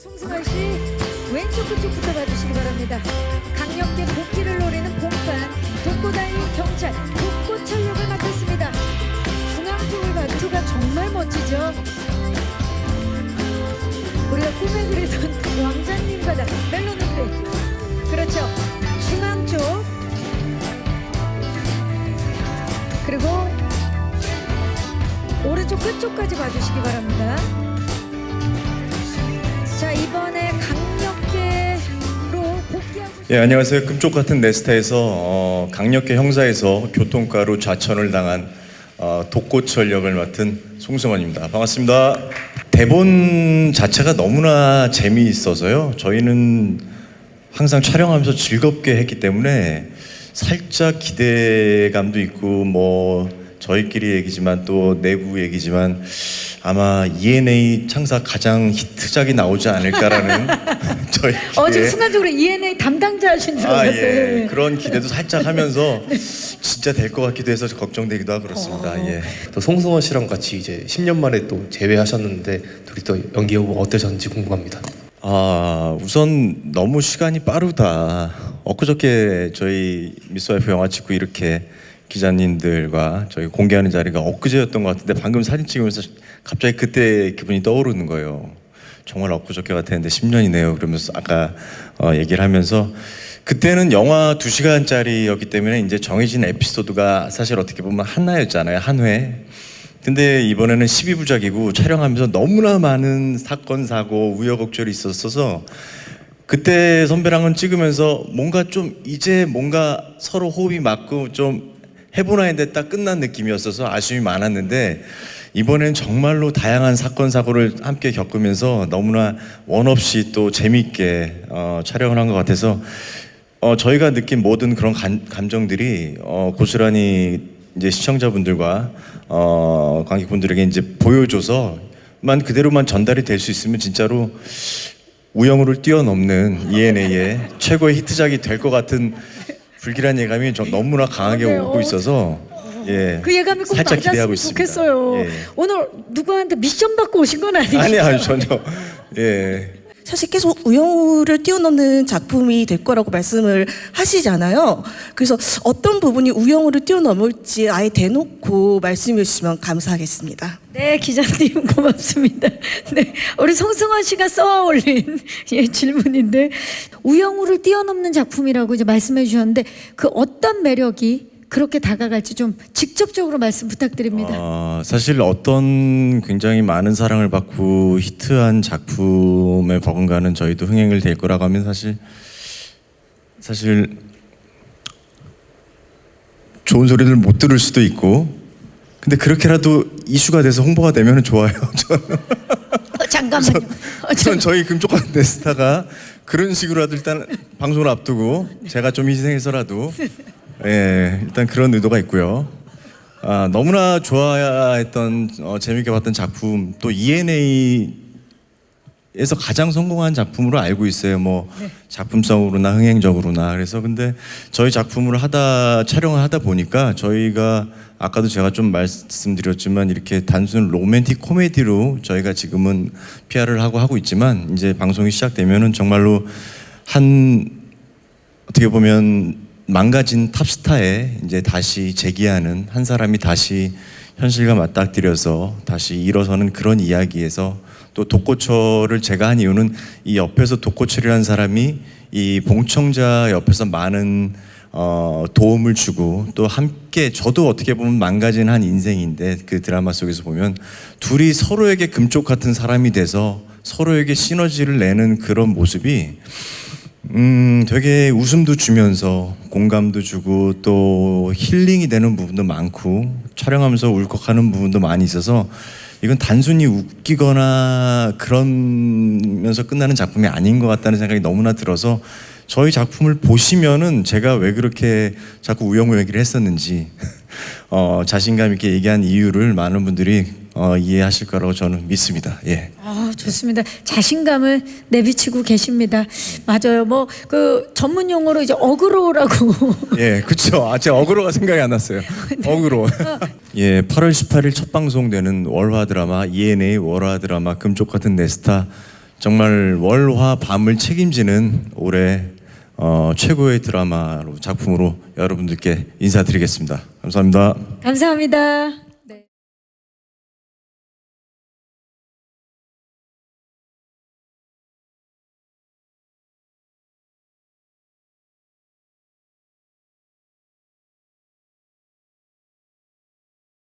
송승환 씨 왼쪽 끝쪽부터 봐주시기 바랍니다. 강력계 복귀를 노리는 공판 독고다이 경찰 독고철력을 맡았습니다. 중앙 쪽을 봐주가 정말 멋지죠. 우리가 꿈에 그리던 왕자님과 다 멜로디들 그렇죠. 중앙 쪽 그리고 오른쪽 끝쪽까지 봐주시기 바랍니다. 예, 안녕하세요. 금쪽 같은 네스타에서 어, 강력계 형사에서 교통가로 좌천을 당한 어, 독고철 역을 맡은 송승원입니다. 반갑습니다. 대본 자체가 너무나 재미있어서요. 저희는 항상 촬영하면서 즐겁게 했기 때문에 살짝 기대감도 있고 뭐 저희끼리 얘기지만 또 내부 얘기지만 아마 ENA 창사 가장 히트작이 나오지 않을까라는 저희 어 지금 기대에 순간적으로 ENA 담당자 하신 줄 아, 알았어요. 예. 그런 기대도 살짝 하면서 진짜 될 것 같기도 해서 걱정되기도 하고 그렇습니다. 어. 예. 또 송승헌 씨랑 같이 이제 10년 만에 또 재회하셨는데 둘이 또 연기 해보고 어떠셨는지 궁금합니다. 아, 우선 너무 시간이 빠르다. 엊그저께 저희 미스 와이프 영화 찍고 이렇게 기자님들과 저희 공개하는 자리가 엊그제였던 것 같은데 방금 사진 찍으면서 갑자기 그때 기분이 떠오르는 거예요. 정말 엊그저께 같았는데 10년이네요. 그러면서 아까 어, 얘기를 하면서 그때는 영화 2시간짜리였기 때문에 이제 정해진 에피소드가 사실 어떻게 보면 하나였잖아요. 한 회. 근데 이번에는 12부작이고 촬영하면서 너무나 많은 사건 사고 우여곡절이 있었어서 그때 선배랑은 찍으면서 뭔가 좀 이제 뭔가 서로 호흡이 맞고 좀 해보나 했는데 딱 끝난 느낌이었어서 아쉬움이 많았는데 이번엔 정말로 다양한 사건 사고를 함께 겪으면서 너무나 원 없이 또 재미있게 어, 촬영을 한 것 같아서 어, 저희가 느낀 모든 그런 감, 감정들이 어, 고스란히 이제 시청자분들과 어, 관객분들에게 이제 보여줘서만 그대로만 전달이 될 수 있으면 진짜로 우영우를 뛰어넘는 ENA의 최고의 히트작이 될 것 같은 불길한 예감이 좀 너무나 강하게 그러네요. 오고 있어서 예 그 예감이 꼭 살짝 기대하고 맞았으면 있습니다. 좋겠어요. 예. 오늘 누구한테 미션 받고 오신 건 아니죠? 아니 아니 전혀 예 사실 계속 우영우를 뛰어넘는 작품이 될 거라고 말씀을 하시잖아요. 그래서 어떤 부분이 우영우를 뛰어넘을지 아예 대놓고 말씀해 주시면 감사하겠습니다. 네, 기자님 고맙습니다. 네, 우리 성승환 씨가 써 올린 예, 질문인데 우영우를 뛰어넘는 작품이라고 이제 말씀해 주셨는데 그 어떤 매력이 그렇게 다가갈지 좀 직접적으로 말씀 부탁드립니다. 어, 사실 어떤 굉장히 많은 사랑을 받고 히트한 작품에 버금가는 저희도 흥행을 될 거라고 하면 사실 사실 좋은 소리를 못 들을 수도 있고 근데 그렇게라도 이슈가 돼서 홍보가 되면 좋아요. 저는 어, 잠깐만요. 어, 저- 우선 저희 금쪽한 네스타가 그런 식으로라도 일단 방송을 앞두고 제가 좀 희생해서라도 예 일단 그런 의도가 있고요. 아 너무나 좋아했던 어, 재밌게 봤던 작품 또 ENA에서 가장 성공한 작품으로 알고 있어요. 뭐 작품성으로나 흥행적으로나 그래서 근데 저희 작품을 하다 촬영을 하다 보니까 저희가 아까도 제가 좀 말씀드렸지만 이렇게 단순 로맨틱 코미디로 저희가 지금은 PR을 하고 하고 있지만 이제 방송이 시작되면은 정말로 한 어떻게 보면 망가진 탑스타에 이제 다시 재기하는 한 사람이 다시 현실과 맞닥뜨려서 다시 일어서는 그런 이야기에서 또 독고철을 제가 한 이유는 이 옆에서 독고철이라는 사람이 이 봉청자 옆에서 많은 어, 도움을 주고 또 함께 저도 어떻게 보면 망가진 한 인생인데 그 드라마 속에서 보면 둘이 서로에게 금쪽 같은 사람이 돼서 서로에게 시너지를 내는 그런 모습이 음, 되게 웃음도 주면서 공감도 주고 또 힐링이 되는 부분도 많고 촬영하면서 울컥하는 부분도 많이 있어서 이건 단순히 웃기거나 그러면서 끝나는 작품이 아닌 것 같다는 생각이 너무나 들어서 저희 작품을 보시면은 제가 왜 그렇게 자꾸 우영우 얘기를 했었는지 어, 자신감 있게 얘기한 이유를 많은 분들이 어, 이해하실 거라고 저는 믿습니다. 예. 아, 좋습니다. 자신감을 내비치고 계십니다. 맞아요. 뭐 그 전문 용어로 이제 어그로라고 예, 그쵸. 아, 제 어그로가 생각이 안 났어요. 어그로. 예, 8월 18일 첫 방송되는 월화 드라마 ENA 월화 드라마 금쪽 같은 네스타 정말 월화 밤을 책임지는 올해 어, 최고의 드라마로 작품으로 여러분들께 인사드리겠습니다. 감사합니다. 감사합니다.